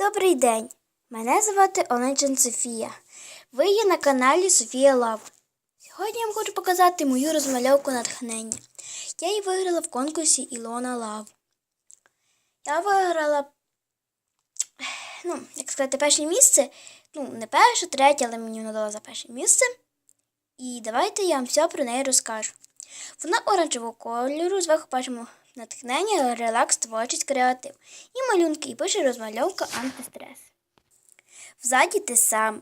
Добрий день! Мене звати Оленчин Софія. Ви є на каналі Софія Лав. Сьогодні я вам хочу показати мою розмальовку натхнення. Я її виграла в конкурсі Ілона Лав. Я виграла, ну, як сказати, перше місце. Ну, не перше, третє, але мені надала за перше місце. І давайте я вам все про неї розкажу. Вона оранжевого кольору, зверху бачимо натхнення, релакс, творчість, креатив. І малюнки, і пише розмальовка антистрес. Взаді те саме.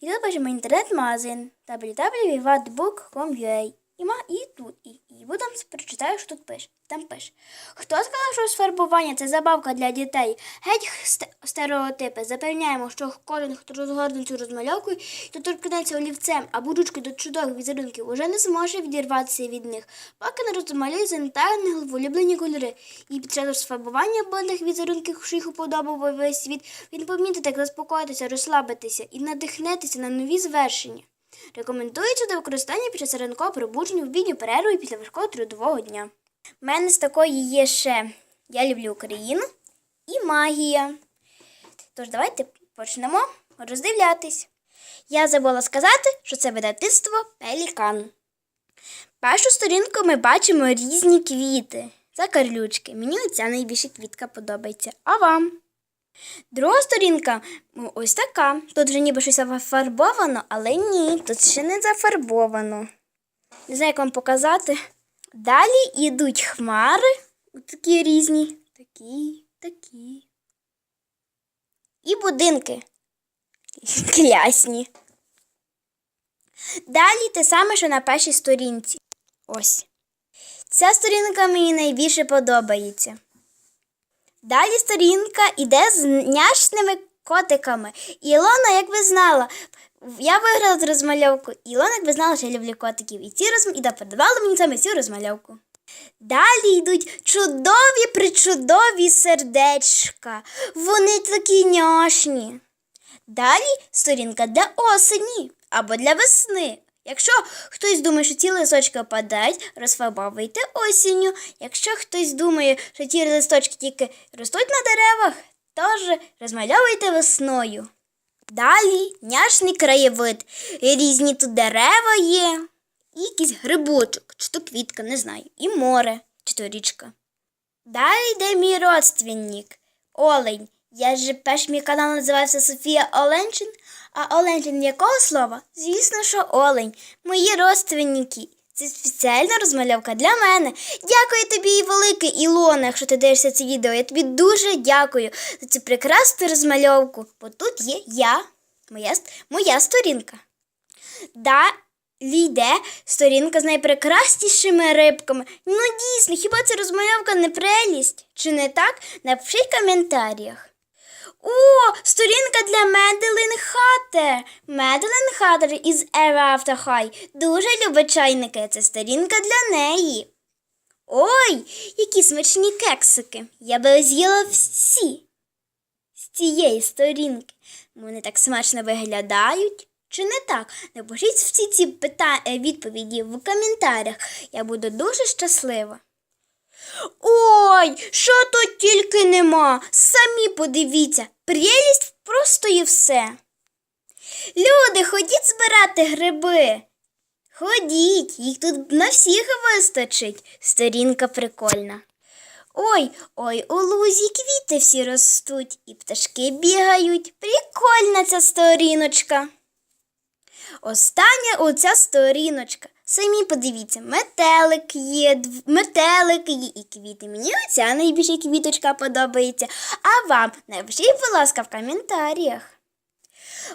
І тут бачимо інтернет-магазин www.vadbook.com.ua і, ма- і тут, і, і ви там прочитаю, що тут пише. Там пише. Хто сказав, що сфарбування це забавка для дітей? Геть ст- стереотипи. Запевняємо, що кожен, хто розгорне цю розмальовку, то торкнеться олівцем або ручкою до чудових візерунків, уже не зможе відірватися від них, поки не розмалює занітарні улюблені кольори. І під час розфарбування бонних візерунків, що їх уподобав весь світ, він помітить, як заспокоїтися, розслабитися і надихнетися на нові звершення. Рекомендується до використання під час ранкового пробудження в обідню перерву і після важкого трудового дня. У мене з такої є ще Я люблю Україну і магія. Тож давайте почнемо роздивлятись. Я забула сказати, що це видавництво Пелікан. Першу сторінку ми бачимо різні квіти. Це карлючки. Мені оця найбільше квітка подобається. А вам? Друга сторінка ось така. Тут вже ніби щось зафарбовано, але ні, тут ще не зафарбовано. Не знаю, як вам показати. Далі йдуть хмари, такі різні. Такі, такі. І будинки. Клясні. Далі те саме, що на першій сторінці. Ось. Ця сторінка мені найбільше подобається. Далі сторінка іде з няшними котиками. Ілона, як ви знала, я виграла розмальовку. Ілона, як ви знала, що я люблю котиків. І ці розм... і да, мені саме цю розмальовку. Далі йдуть чудові причудові сердечка. Вони такі няшні. Далі сторінка для осені або для весни. Якщо хтось думає, що ці листочки опадають, розфарбовуйте осінню. Якщо хтось думає, що ті листочки тільки ростуть на деревах, теж розмальовуйте весною. Далі няшний краєвид. Різні тут дерева є, і якийсь грибочок, чи то квітка, не знаю, і море, чи то річка. Далі йде мій родственник Олень. Я ж перш мій канал називався Софія Оленчин, а Оленчин якого слова? Звісно, що Олень. Мої родственники. Це спеціальна розмальовка для мене. Дякую тобі велике, Ілона, якщо ти дивишся це відео. Я тобі дуже дякую за цю прекрасну розмальовку, бо тут є я, моя, моя сторінка. Далі йде сторінка з найпрекраснішими рибками. Ну дійсно, хіба це розмальовка не прелість? Чи не так? Напишіть в коментарях. О, сторінка для Меделин Хаттер. Меделин Хаттер із Era After High. Дуже любить чайники. Це сторінка для неї. Ой, які смачні кексики. Я би з'їла всі з цієї сторінки. Вони так смачно виглядають. Чи не так? Напишіть всі ці пита... е, відповіді в коментарях. Я буду дуже щаслива. Ой, що тут тільки нема. Самі подивіться, прелість просто і все. Люди, ходіть збирати гриби. Ходіть, їх тут на всіх вистачить. Сторінка прикольна. Ой, ой, у лузі квіти всі ростуть, і пташки бігають. Прикольна ця сторіночка. Остання оця сторіночка. Самі подивіться, метелик є, метелик є і квіти. Мені оця найбільше квіточка подобається. А вам напишіть, будь ласка, в коментарях.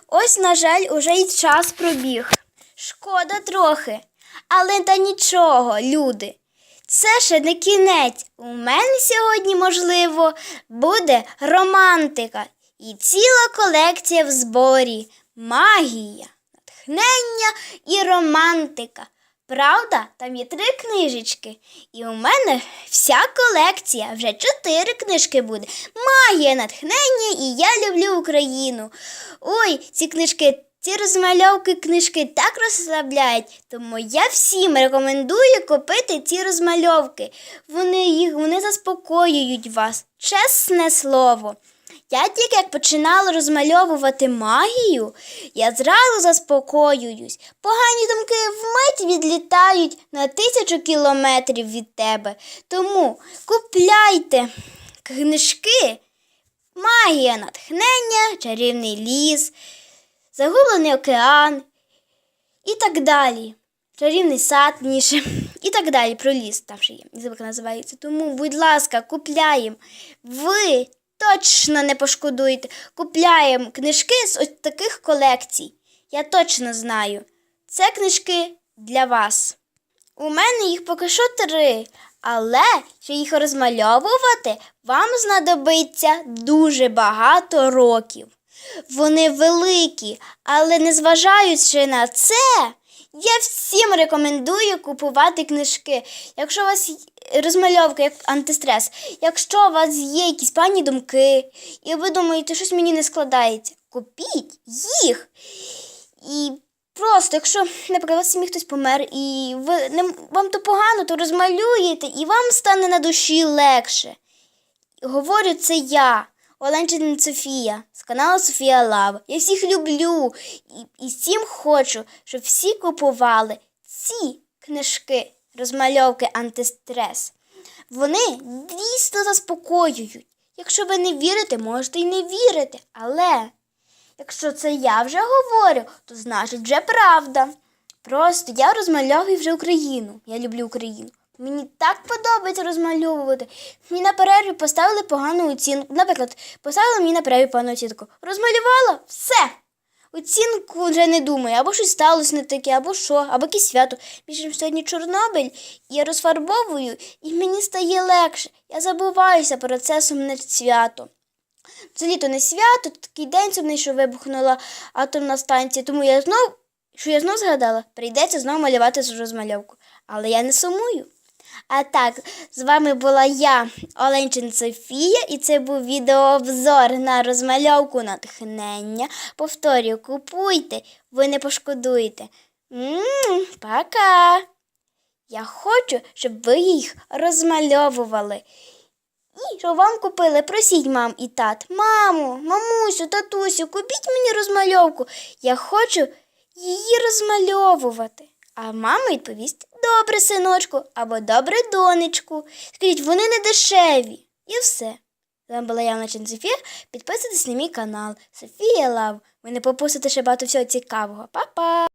Ось, на жаль, уже й час пробіг. Шкода трохи. Але та нічого, люди. Це ще не кінець. У мене сьогодні, можливо, буде романтика і ціла колекція в зборі. Магія, натхнення і романтика. Правда, там є три книжечки. І у мене вся колекція, вже чотири книжки буде. Магія, натхнення і я люблю Україну. Ой, ці книжки ці розмальовки книжки так розслабляють, тому я всім рекомендую купити ці розмальовки. Вони їх вони заспокоюють вас. Чесне слово. Я тільки як починала розмальовувати магію, я зразу заспокоююсь. Погані думки вмить відлітають на тисячу кілометрів від тебе. Тому купляйте книжки, магія натхнення, чарівний ліс, загублений океан і так далі. Чарівний сад, ніше, і так далі. Про ліс там ще є. Називається. Тому, будь ласка, купляємо. Ви точно не пошкодуєте. Купляємо книжки з ось таких колекцій. Я точно знаю. Це книжки для вас. У мене їх поки що три, але щоб їх розмальовувати, вам знадобиться дуже багато років. Вони великі, але незважаючи на це, я всім рекомендую купувати книжки. Якщо у вас розмальовка як антистрес, якщо у вас є якісь пані думки, і ви думаєте, щось мені не складається, купіть їх. І просто, якщо, наприклад, у вас сім'ї хтось помер, і ви не, вам то погано, то розмалюєте, і вам стане на душі легше. Говорю це я, Оленчина Софія, з каналу Софія Лава. Я всіх люблю і, і всім хочу, щоб всі купували ці книжки, розмальовки антистрес. Вони дійсно заспокоюють. Якщо ви не вірите, можете й не вірити. Але якщо це я вже говорю, то значить вже правда. Просто я розмальовую вже Україну. Я люблю Україну. Мені так подобається розмальовувати. Мені на перерві поставили погану оцінку. Наприклад, поставили мені на перерві погану оцінку. Розмалювала все. Оцінку вже не думаю, або щось сталося не таке, або що, або якесь свято. Більше сьогодні Чорнобиль, я розфарбовую, і мені стає легше. Я забуваюся про це сумне свято. Це літо не свято, такий день сумний, що вибухнула атомна станція. Тому я знов, що я знов згадала, прийдеться знову малювати з розмальовку. Але я не сумую. А так, з вами була я, Оленчин Софія, і це був відеообзор на розмальовку натхнення. Повторюю, купуйте, ви не пошкодуєте. М, Пока! Я хочу, щоб ви їх розмальовували. І що вам купили, просіть мам і тат. Мамо, мамусю, татусю, купіть мені розмальовку. Я хочу її розмальовувати. А мама відповість добре, синочку, або добре, донечку. Скажіть, вони не дешеві. І все. З вами була Яна Ченцефір. Підписуйтесь на мій канал Софія Лав. Ви не попустите ще багато всього цікавого. Па-па!